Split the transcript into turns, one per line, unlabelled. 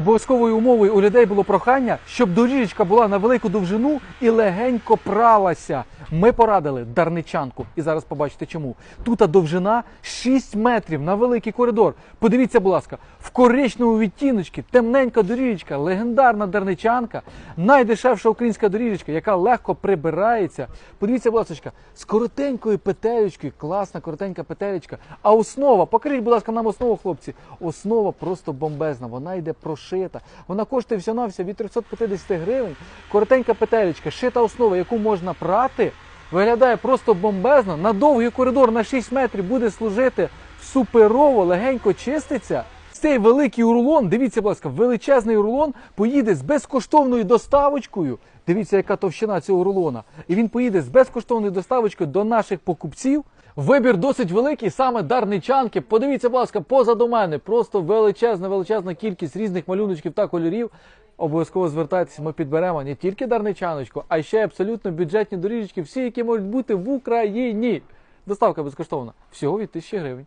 Обов'язковою умовою у людей було прохання, щоб доріжечка була на велику довжину і легенько пралася. Ми порадили дарничанку. І зараз побачите чому. Тут довжина 6 метрів на великий коридор. Подивіться, будь ласка, в коричневому відтіночці, темненька доріжечка, легендарна дарничанка, найдешевша українська доріжечка, яка легко прибирається. Подивіться, будь ласка, з коротенькою петелечкою, класна коротенька петелечка. А основа, покажіть, будь ласка, нам основу, хлопці. Основа просто бомбезна. Вона йде прошита. Вона коштує всього від 350 гривень. Коротенька петелечка, шита основа, яку можна прати. Виглядає просто бомбезно. На довгий коридор на 6 метрів буде служити суперово, легенько чиститься. Цей великий рулон, дивіться, будь ласка, величезний рулон поїде з безкоштовною доставочкою. Дивіться, яка товщина цього рулона. І він поїде з безкоштовною доставочкою до наших покупців. Вибір досить великий, саме дарничанки. Подивіться, будь ласка, позаду мене. Просто величезна, величезна кількість різних малюночків та кольорів. Обов'язково звертайтеся, ми підберемо не тільки дарничаночку, а ще абсолютно бюджетні доріжечки, всі, які можуть бути в Україні. Доставка безкоштовна. Всього від 1000 гривень.